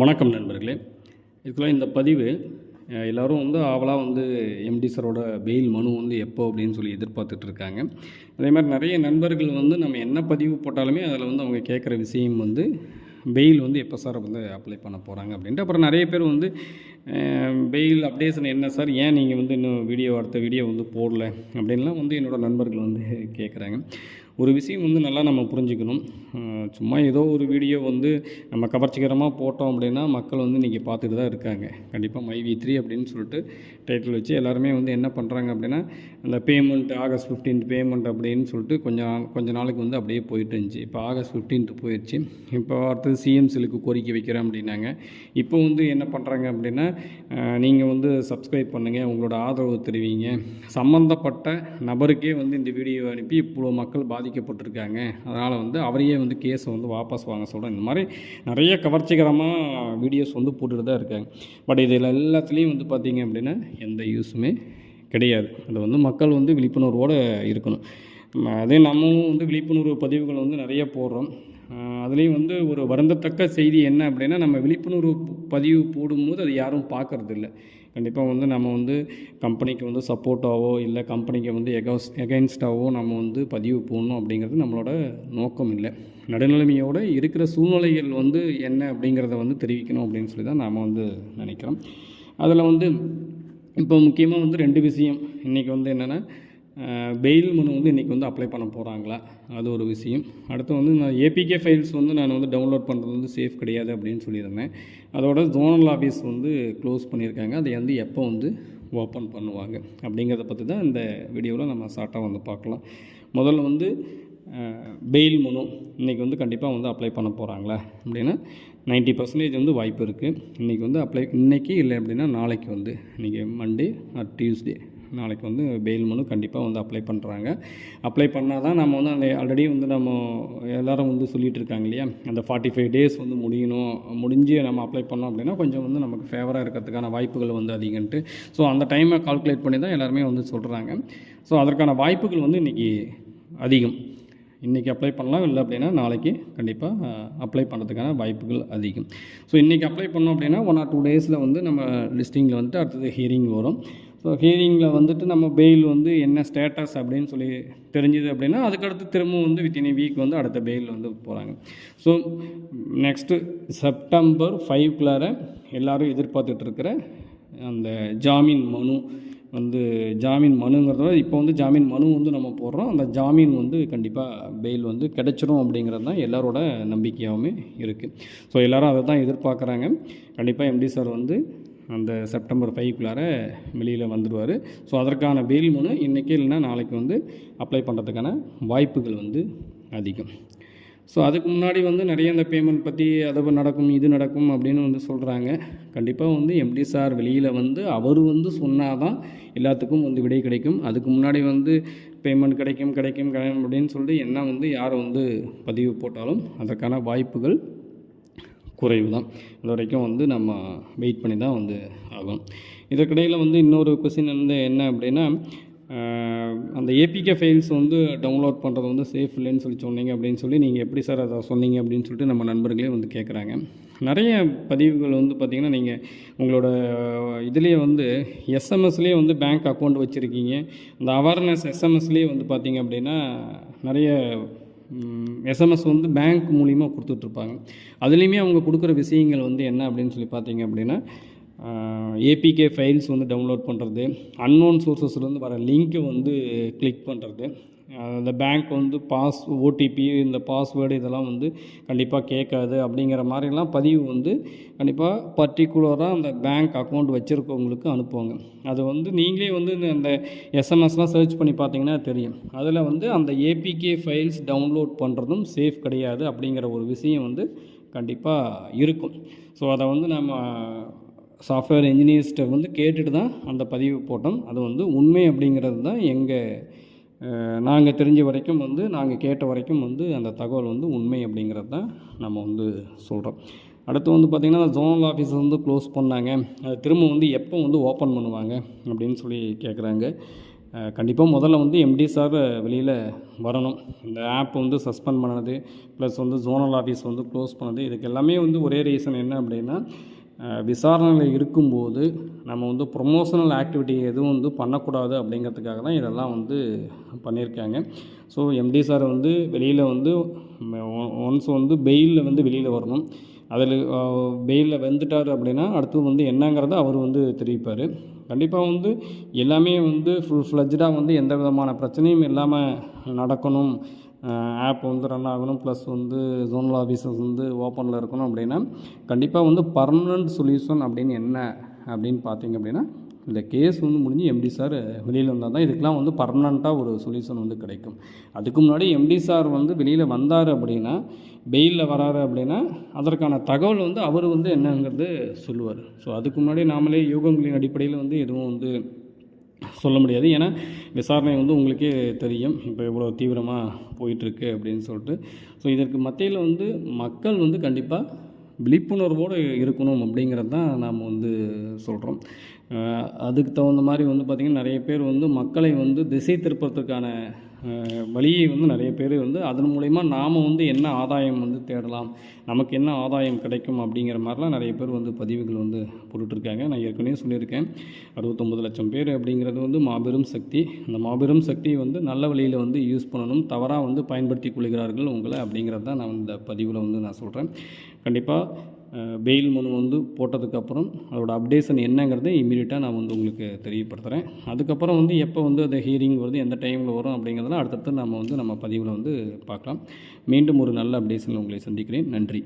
வணக்கம் நண்பர்களே. இதுக்குள்ள இந்த பதிவு எல்லோரும் எல்லாரும் வந்து ஆவலாக வந்து எம்டி சாரோட பெயில் மனு வந்து எப்போ அப்படின்னு சொல்லி எதிர்பார்த்துட்டு இருக்காங்க. அதே மாதிரி நிறைய நண்பர்கள் வந்து நம்ம என்ன பதிவு போட்டாலுமே அதில் வந்து அவங்க கேட்குற விஷயம் வந்து பெயில் வந்து எப்போ சார் வந்து அப்ளை பண்ண போகிறாங்க அப்படின்ட்டு. அப்புறம் நிறைய பேர் வந்து பெயில் அப்டேஷன் என்ன சார் ஏன் நீங்கள் வந்து இன்னும் வீடியோ அடுத்த வீடியோ வந்து போடல? அப்படின்லாம் வந்து என்னோட நண்பர்கள் வந்து கேட்குறாங்க ஒரு விஷயம் வந்து நல்லா நம்ம புரிஞ்சுக்கணும். சும்மா ஏதோ ஒரு வீடியோ வந்து நம்ம கவர்ச்சிகரமாக போட்டோம் அப்படின்னா மக்கள் வந்து இன்றைக்கி பார்த்துட்டு தான் இருக்காங்க. கண்டிப்பாக மை வி த்ரீ அப்படின்னு சொல்லிட்டு டைட்டில் வச்சு எல்லாருமே வந்து என்ன பண்ணுறாங்க அப்படின்னா அந்த பேமெண்ட் ஆகஸ்ட் 15th பேமெண்ட் அப்படின்னு சொல்லிட்டு கொஞ்சம் நாள் கொஞ்ச நாளைக்கு வந்து அப்படியே போயிட்டு இருந்துச்சு. இப்போ ஆகஸ்ட் 15th போயிடுச்சு இப்போ அடுத்தது சிஎம்சிலுக்கு கோரிக்கை வைக்கிறேன் அப்படின்னாங்க. இப்போ வந்து என்ன பண்ணுறாங்க அப்படின்னா நீங்கள் வந்து சப்ஸ்கிரைப் பண்ணுங்கள் உங்களோட ஆதரவு தெரிவிங்க. சம்மந்தப்பட்ட நபருக்கே வந்து இந்த வீடியோ அனுப்பி இவ்வளோ மக்கள் பாதிக்கப்பட்டிருக்காங்க. அதனால் வந்து அவரையே வந்து கேஸை வந்து வாபஸ் வாங்க சொல்கிறேன் இந்த மாதிரி நிறைய கவர்ச்சிகரமாக வீடியோஸ் வந்து போட்டுட்டு தான் இருக்காங்க. பட் இதில் எல்லாத்துலேயும் வந்து பார்த்திங்க அப்படின்னா எந்த யூஸுமே கிடையாது. அது வந்து மக்கள் வந்து விழிப்புணர்வோடு இருக்கணும். அதே நம்மளும் வந்து விழிப்புணர்வு பதிவுகள் வந்து நிறைய போடுறோம். அதுலேயும் வந்து ஒரு வருந்தத்தக்க செய்தி என்ன அப்படின்னா நம்ம விழிப்புணர்வு பதிவு போடும்போது அது யாரும் பார்க்கறதில்ல. கண்டிப்பாக வந்து நம்ம வந்து கம்பெனிக்கு வந்து சப்போர்ட்டாவோ இல்லை கம்பெனிக்கு வந்து எகோஸ் எகென்ஸ்டாவோ நம்ம வந்து பதிவு போடணும் அப்படிங்கிறது நம்மளோட நோக்கம் இல்லை. நடுநிலைமையோடு இருக்கிற சூழ்நிலைகள் வந்து என்ன அப்படிங்கிறத வந்து தெரிவிக்கணும் அப்படின்னு சொல்லி தான் நாம் வந்து நினைக்கிறோம். அதில் வந்து இப்போ முக்கியமாக வந்து ரெண்டு விஷயம். இன்றைக்கி வந்து என்னென்னா பெயில் மனு வந்து இன்றைக்கி வந்து அப்ளை பண்ண போகிறாங்களா அது ஒரு விஷயம். அடுத்து வந்து நான் ஏபிகே ஃபைல்ஸ் வந்து நான் வந்து டவுன்லோட் பண்ணுறது வந்து சேஃப் கிடையாது அப்படின்னு சொல்லியிருந்தேன். அதோட ஜோனல் ஆஃபீஸ் வந்து க்ளோஸ் பண்ணியிருக்காங்க. அதை வந்து எப்போ வந்து ஓப்பன் பண்ணுவாங்க அப்படிங்கிறத பற்றி தான் இந்த வீடியோவில் நம்ம ஷார்ட்டாக வந்து பார்க்கலாம். முதல்ல வந்து பெயில் மனு இன்றைக்கி வந்து கண்டிப்பாக வந்து அப்ளை பண்ண போகிறாங்களா அப்படின்னா 90% பர்சன்டேஜ் வந்து வாய்ப்பு இருக்குது இன்றைக்கி வந்து அப்ளை இன்றைக்கி இல்லை அப்படின்னா நாளைக்கு வந்து இன்றைக்கி மண்டே ஆர் டியூஸ்டே நாளைக்கு வந்து பெயில் மனு கண்டிப்பாக வந்து அப்ளை பண்ணுறாங்க அப்ளை பண்ணால் தான் நம்ம வந்து அந்த ஆல்ரெடி வந்து நம்ம எல்லாரும் வந்து சொல்லிகிட்டு இருக்காங்க இல்லையா? அந்த ஃபார்ட்டி ஃபைவ் டேஸ் வந்து முடியணும். முடிஞ்சு நம்ம அப்ளை பண்ணோம் அப்படின்னா கொஞ்சம் வந்து நமக்கு ஃபேவராக இருக்கிறதுக்கான வாய்ப்புகள் வந்து அதிகன்ட்டு ஸோ அந்த டைமை கால்குலேட் பண்ணி தான் எல்லாருமே வந்து சொல்கிறாங்க ஸோ அதற்கான வாய்ப்புகள் வந்து இன்றைக்கி அதிகம். இன்றைக்கி அப்ளை பண்ணலாம். இல்லை அப்படின்னா நாளைக்கு கண்டிப்பாக அப்ளை பண்ணுறதுக்கான வாய்ப்புகள் அதிகம். ஸோ இன்றைக்கி அப்ளை பண்ணோம் அப்படின்னா ஒன் ஆர் டூ டேஸில் வந்து நம்ம லிஸ்டிங்கில் வந்துட்டு அடுத்தது ஹியரிங் வரும். ஸோ ஹியரிங்கில் வந்துட்டு நம்ம பெயில் வந்து என்ன ஸ்டேட்டஸ் அப்படின்னு சொல்லி தெரிஞ்சுது அப்படின்னா அதுக்கடுத்து திரும்பவும் வந்து வித்தின் வீக் வந்து அடுத்த பெயில் வந்து போகிறாங்க ஸோ நெக்ஸ்ட்டு செப்டம்பர் ஃபைவ்குள்ளார எல்லோரும் எதிர்பார்த்துட்டு இருக்கிற அந்த ஜாமீன் மனு வந்து ஜாமீன் மனுங்கிறத இப்போ வந்து ஜாமீன் மனு வந்து நம்ம போடுறோம். அந்த ஜாமீன் வந்து கண்டிப்பாக பெயில் வந்து கிடச்சிரும் அப்படிங்கிறது தான் எல்லாரோட நம்பிக்கையாகவுமே இருக்குது ஸோ எல்லாரும் அதை தான் எதிர்பார்க்குறாங்க கண்டிப்பாக எம்டி சார் வந்து அந்த செப்டம்பர் ஃபைவ்க்குள்ளார வெளியில் வந்துடுவார். ஸோ அதற்கான பெயில் மனு இன்றைக்கி இல்லைன்னா நாளைக்கு வந்து அப்ளை பண்ணுறதுக்கான வாய்ப்புகள் வந்து அதிகம். ஸோ அதுக்கு முன்னாடி வந்து நிறைய இந்த பேமெண்ட் பற்றி அது நடக்கும் இது நடக்கும் அப்படின்னு வந்து சொல்கிறாங்க கண்டிப்பாக வந்து எம்டி சார் வெளியில் வந்து அவர் வந்து சொன்னால் தான் எல்லாத்துக்கும் வந்து விடை கிடைக்கும். அதுக்கு முன்னாடி வந்து பேமெண்ட் கிடைக்கும் கிடைக்கும் கிடைக்கும் அப்படின்னு சொல்லிட்டு என்ன வந்து யார் வந்து பதிவு போட்டாலும் அதற்கான வாய்ப்புகள் குறைவு தான். இது வரைக்கும் வந்து நம்ம வெயிட் பண்ணி தான் வந்து ஆகும் இதற்கிடையில் வந்து இன்னொரு கொஸ்டின் வந்து என்ன அப்படின்னா அந்த ஏபிகே ஃபைல்ஸ் வந்து டவுன்லோட் பண்ணுறது வந்து சேஃப் இல்லைன்னு சொல்லி சொன்னீங்க அப்படின்னு சொல்லி நீங்கள் எப்படி சார் அதை சொன்னீங்க அப்படின்னு சொல்லிட்டு நம்ம நண்பர்களே வந்து கேட்குறாங்க நிறைய பதிவுகள் வந்து பார்த்திங்கன்னா நீங்கள் உங்களோட இதுலேயே வந்து எஸ்எம்எஸ்லேயே வந்து பேங்க் அக்கௌண்ட் வச்சுருக்கீங்க. அந்த அவேர்னஸ் எஸ்எம்எஸ்லேயே வந்து பார்த்தீங்க அப்படின்னா நிறைய எஸ்எம்எஸ் வந்து பேங்க் மூலிமா கொடுத்துட்ருப்பாங்க. அதுலேயுமே அவங்க கொடுக்குற விஷயங்கள் வந்து என்ன அப்படின்னு சொல்லி பார்த்தீங்க அப்படின்னா ஏபிகே ஃபைல்ஸ் வந்து டவுன்லோட் பண்ணுறது அன்னோன் சோர்சஸ்லேருந்து வர லிங்க்கை வந்து கிளிக் பண்ணுறது அந்த பேங்க் வந்து பாஸ் ஓடிபி இந்த பாஸ்வேர்டு இதெல்லாம் வந்து கண்டிப்பாக கேட்காது அப்படிங்கிற மாதிரிலாம் பதிவு வந்து கண்டிப்பாக பர்டிகுலராக அந்த பேங்க் அக்கௌண்ட் வச்சுருக்கவங்களுக்கு அனுப்புவாங்க. அது வந்து நீங்களே வந்து இந்த- அந்த எஸ்எம்எஸ்லாம் சர்ச் பண்ணி பார்த்தீங்கன்னா தெரியும். அதில் வந்து அந்த ஏபிகே ஃபைல்ஸ் டவுன்லோட் பண்ணுறதும் சேஃப் கிடையாது அப்படிங்கிற ஒரு விஷயம் வந்து கண்டிப்பாக இருக்கும். ஸோ அதை வந்து நம்ம சாஃப்ட்வேர் இன்ஜினியர்ஸ்கிட்ட வந்து கேட்டுட்டு தான் அந்த பதிவு போட்டோம். அது வந்து உண்மை அப்படிங்கிறது தான் எங்கள் நாங்கள் தெரிஞ்ச வரைக்கும் வந்து நாங்கள் கேட்ட வரைக்கும் வந்து அந்த தகவல் வந்து உண்மை அப்படிங்கிறது தான் நம்ம வந்து சொல்கிறோம் அடுத்து வந்து பார்த்திங்கன்னா ஜோனல் ஆஃபீஸ் வந்து க்ளோஸ் பண்ணாங்க. அது திரும்ப வந்து எப்போ வந்து ஓப்பன் பண்ணுவாங்க அப்படின்னு சொல்லி கேட்குறாங்க கண்டிப்பாக முதல்ல வந்து எம்டி சார் வெளியில் வரணும். இந்த ஆப் வந்து சஸ்பெண்ட் பண்ணது ப்ளஸ் வந்து ஜோனல் ஆஃபீஸ் வந்து க்ளோஸ் பண்ணது இதுக்கு எல்லாமே வந்து ஒரே ரீசன் என்ன அப்படின்னா விசாரணையில் இருக்கும்போது நம்ம வந்து ப்ரொமோஷனல் ஆக்டிவிட்டி எதுவும் வந்து பண்ணக்கூடாது அப்படிங்கிறதுக்காக தான் இதெல்லாம் வந்து பண்ணியிருக்காங்க. ஸோ எம்டி சார் வந்து வெளியில் வந்து ஒன்ஸ் வந்து பெயிலில் வந்து வெளியில் வரணும். அதில் பெயிலில் வந்துட்டார் அப்படின்னா அடுத்தது வந்து என்னங்கிறத அவர் வந்து தெரிவிப்பார். கண்டிப்பாக வந்து எல்லாமே வந்து ஃபுல் ஃப்ளஜ்டாக வந்து எந்த விதமான பிரச்சனையும் இல்லாமல் நடக்கணும். ஆப் வந்து ரன் ஆகணும். ப்ளஸ் வந்து ஜோனல் ஆஃபீஸஸ் வந்து ஓப்பனில் இருக்கணும் அப்படின்னா கண்டிப்பாக வந்து பர்மனண்ட் சொல்யூஷன் அப்படின்னு என்ன அப்படின்னு பார்த்தீங்க அப்படின்னா இந்த கேஸ் வந்து முடிஞ்சு எம்டி சார் வெளியில் வந்தால் தான் இதுக்கெலாம் வந்து பர்மனண்ட்டாக ஒரு சொல்யூஷன் வந்து கிடைக்கும். அதுக்கு முன்னாடி எம்டி சார் வந்து வெளியில் வந்தார் அப்படின்னா பெயிலில் வராரு அப்படின்னா அதற்கான தகவல் வந்து அவர் வந்து என்னங்கிறது சொல்லுவார். ஸோ அதுக்கு முன்னாடி நாமளே யூகங்களின் அடிப்படையில் வந்து எதுவும் வந்து சொல்ல முடியாது. ஏன்னா விசாரணை வந்து உங்களுக்கே தெரியும். இப்போ இவ்வளோ தீவிரமாக போயிட்டுருக்கு அப்படின்னு சொல்லிட்டு. ஸோ இதற்கு மத்தியில் வந்து மக்கள் வந்து கண்டிப்பாக விழிப்புணர்வோடு இருக்கணும் அப்படிங்கிறது தான் நாம் வந்து சொல்கிறோம் அதுக்கு தகுந்த மாதிரி வந்து பார்த்திங்கன்னா நிறைய பேர் வந்து மக்களை வந்து திசை திருப்பறதுக்கான வழியை வந்து நிறைய பேர் வந்து அதன் மூலயமா நாம் வந்து என்ன ஆதாயம் வந்து தேடலாம் நமக்கு என்ன ஆதாயம் கிடைக்கும் அப்படிங்கிற மாதிரிலாம் நிறைய பேர் வந்து பதிவுகள் வந்து போட்டுட்ருக்காங்க. நான் ஏற்கனவே சொல்லியிருக்கேன். அறுபத்தொம்பது லட்சம் பேர் அப்படிங்கிறது வந்து மாபெரும் சக்தி. அந்த மாபெரும் சக்தியை வந்து நல்ல வழியில் வந்து யூஸ் பண்ணணும் தவறாக வந்து பயன்படுத்தி கொள்கிறார்கள் உங்களை அப்படிங்கிறது தான் நான் இந்த பதிவில் வந்து நான் சொல்கிறேன் கண்டிப்பாக பெயில் மனு வந்து போட்டதுக்கப்புறம் அதோட அப்டேஷன் என்னங்கிறத இமீடியட்டாக நான் வந்து உங்களுக்கு தெரியப்படுத்துகிறேன் அதுக்கப்புறம் வந்து எப்போ வந்து அந்த ஹியரிங் வருது எந்த டைமில் வரும் அப்படிங்கிறதெல்லாம் அடுத்தடுத்து நம்ம வந்து நம்ம பதிவில் வந்து பார்க்கலாம். மீண்டும் ஒரு நல்ல அப்டேஷனில் உங்களை சந்திக்கிறேன். நன்றி.